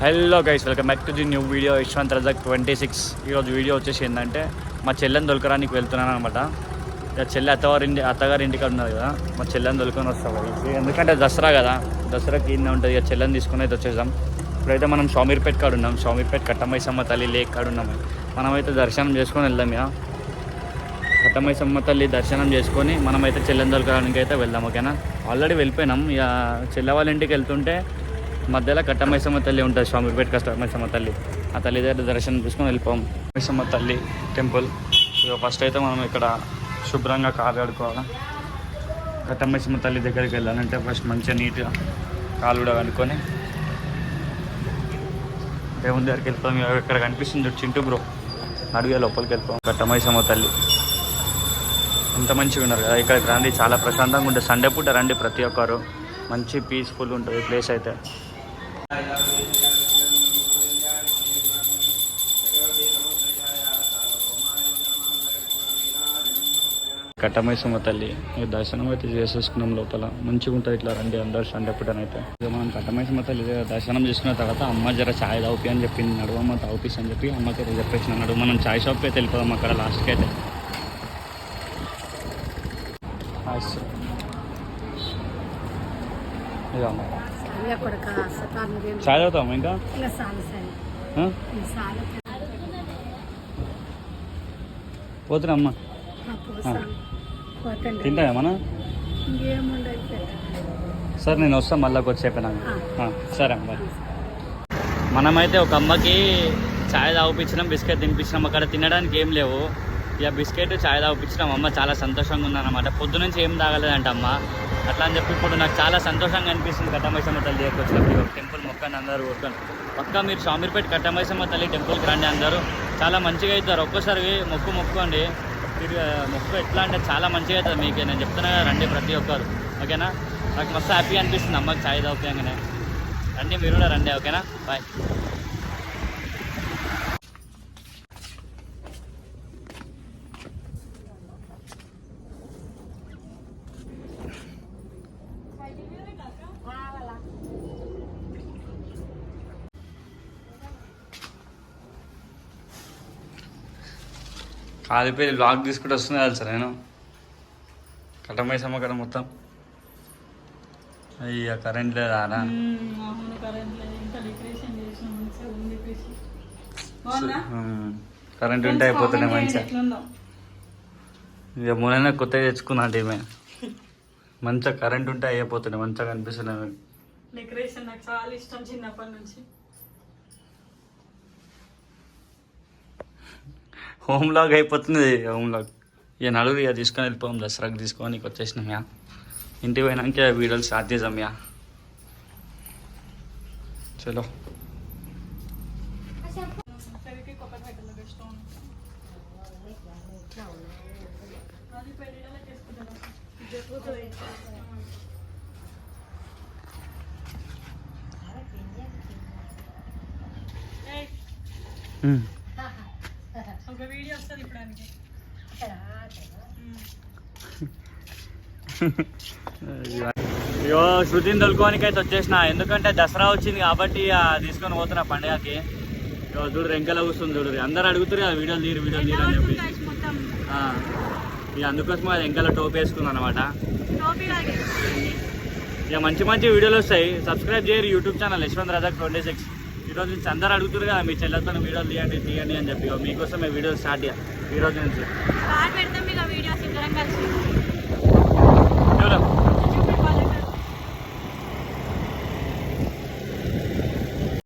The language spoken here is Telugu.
Hello guys welcome back to the new video Yashwant Razak twenty six ఈరోజు వీడియో వచ్చేసి ఏంటంటే మా చెల్లెని దొలకరానికి వెళ్తున్నాను అనమాట ఇక చెల్లె అత్తవారింటి అత్తగారి ఇంటికి ఉన్నారు కదా మా చెల్లెని దొలుకొని వస్తాం ఎందుకంటే దసరా కదా దసరాకి ఈయన ఉంటుంది ఇక చెల్లెని తీసుకుని అయితే వచ్చేసాం ఇప్పుడైతే మనం షామీర్పేట్ కాడ ఉన్నాం షామీర్పేట్ కట్టమైసమ్మ తల్లి లేక్ కాడ ఉన్నాం. మనమైతే దర్శనం చేసుకొని వెళ్దాం ఇక. కట్టమైసమ్మ తల్లి దర్శనం చేసుకొని మనమైతే చెల్లెని దొలకరానికి అయితే వెళ్దాం ఓకేనా? ఆల్రెడీ వెళ్ళిపోయినాం. ఇక చెల్లె వాళ్ళ ఇంటికి వెళ్తుంటే మధ్యలో కట్టమైసమ్మ తల్లి ఉంటుంది స్వామిపేట కష్టమైసమ్మ తల్లి. ఆ తల్లి దగ్గర దర్శనం తీసుకొని వెళ్ళిపోం. మైసమ్మ తల్లి టెంపుల్. ఇక ఫస్ట్ అయితే మనం ఇక్కడ శుభ్రంగా కాలు కడుకోవాలి కట్టమైసమ్మ తల్లి దగ్గరికి వెళ్ళాలంటే ఫస్ట్ మంచిగా నీట్గా కాలు కూడా కనుక్కొని దేవుని దగ్గరికి వెళ్తాం. ఇక్కడ కనిపిస్తుంది చింటూ బ్రో అడిగే లోపలికి వెళ్తాం. కట్టమైసమ్మ తల్లి. ఎంత మంచిగా ఉన్నారు కదా. ఇక్కడికి రండి. చాలా ప్రశాంతంగా ఉంటుంది సండే పూట రండి ప్రతి ఒక్కరు. మంచి పీస్ఫుల్ ఉంటుంది ప్లేస్ అయితే. కట్టమైసమ్మ తల్లి ఇక దర్శనం అయితే చేసేసుకున్నాం లోపల. మంచిగా ఉంటుంది ఇట్లా రండి అందరు సండే పూటనైతే ఇక మనం కట్టమైసమ్మ తల్లి దర్శనం చేసుకున్న తర్వాత అమ్మ జర చాయ్ తావుపి అని చెప్పింది నడువమ్మ తావుపీస్ అని చెప్పి అమ్మకి అయితే చెప్పేసిన నడువు మనం చాయ్ షాప్కి అయితే వెళ్ళిపోదాం అక్కడ లాస్ట్కి అయితే. ఇక అమ్మ. చాయ్ తాగుతాం ఇంకా? ఇక సాలు సరే ఆ? ఇక సాలు పోతున్నా అమ్మ. అప్పుడు సాలు పోతండి. తింటా మన సరే నేను వస్తాను మళ్ళీ కొద్దిసేపు సరే అమ్మ. మనమైతే ఒక అమ్మకి చాయ్ తాగిపించినాం బిస్కెట్ తినిపించినాం అక్కడ తినడానికి ఏం లేవు. ఇక బిస్కెట్ చాయ్ తాగిపించినాం అమ్మ చాలా సంతోషంగా ఉందన్నమాట. పొద్దు నుంచి ఏం తాగలేదంట అమ్మ. అట్లా అని చెప్పి ఇప్పుడు నాకు చాలా సంతోషంగా అనిపిస్తుంది. కట్టమైసమ్మ తల్లి దగ్గరికి వచ్చినప్పుడు ఒక టెంపుల్ మొక్కని అందరూ ఊరుకొని. పక్కా మీరు షామీర్పేట కట్టమైసమ్మ తల్లి టెంపుల్కి రండి అందరూ. చాలా మంచిగా అవుతారు ఒక్కోసారి మొక్కు మొక్కుకోండి. తిరిగి మొక్కు ఎట్లా అంటే చాలా మంచిగా అవుతుంది మీకు. నేను చెప్తున్నా కదా రండి ప్రతి ఒక్కరు. ఓకేనా? నాకు మస్తు హ్యాపీ అనిపిస్తుంది. అమ్మకి చాయ్ తాగుతాగానే రండి మీరు కూడా రండి. ఓకేనా? బాయ్. కాలిపోయి లాక్ తీసుకుంటూ వస్తుంది కదా సార్ నేను. కట్టమైసమ్మ కదా మొత్తం. అయ్యా కరెంట్ లేదా కరెంట్ ఉంటే అయిపోతుండే మంచిగా. ఇక మొన్న కొత్తగా తెచ్చుకున్నా అంటే ఈమె మంచిగా కరెంట్ ఉంటే అయిపోతుండే మంచిగా కనిపిస్తున్నాయి డెకరేషన్ నాకు చాలా ఇష్టం చిన్నప్పటి నుంచి. హోమ్ లాగ్ అయిపోతుంది. హోమ్ లాగ్ ఇక నలుగురు ఇక తీసుకొని వెళ్ళిపోయాం దసరాకి తీసుకొని వచ్చేసినాం యా ఇంటికి పోయినాక వీడియోలు స్టార్ట్ చేసాం యా చలో. పెరిగి వస్తుంది ఇప్పుడు అయ్యో శృతిని తొలుకోనికి అయితే వచ్చేసిన. ఎందుకంటే దసరా వచ్చింది కాబట్టి తీసుకొని పోతున్నా పండుగకి. చూడు రెంకల కూర్చుంది చూడు. అందరు అడుగుతారు కదా వీడియోలు తీరు వీడియోలు తీరు అని చెప్పి. ఇక అందుకోసం అది వెంకల టోప్ వేసుకున్నాను అనమాట ఇక మంచి మంచి వీడియోలు వస్తాయి. సబ్స్క్రైబ్ చేయరు YouTube channel Yashwant Razak twenty six. ఈరోజు నుంచి అందరు అడుగుతున్నారు కదా మీ చెల్లెతో వీడియోలు తీయండి తీయండి అని చెప్పి. మీకోసం ఈ వీడియో స్టార్ట్ చేయాలి. ఈ రోజు నుంచి.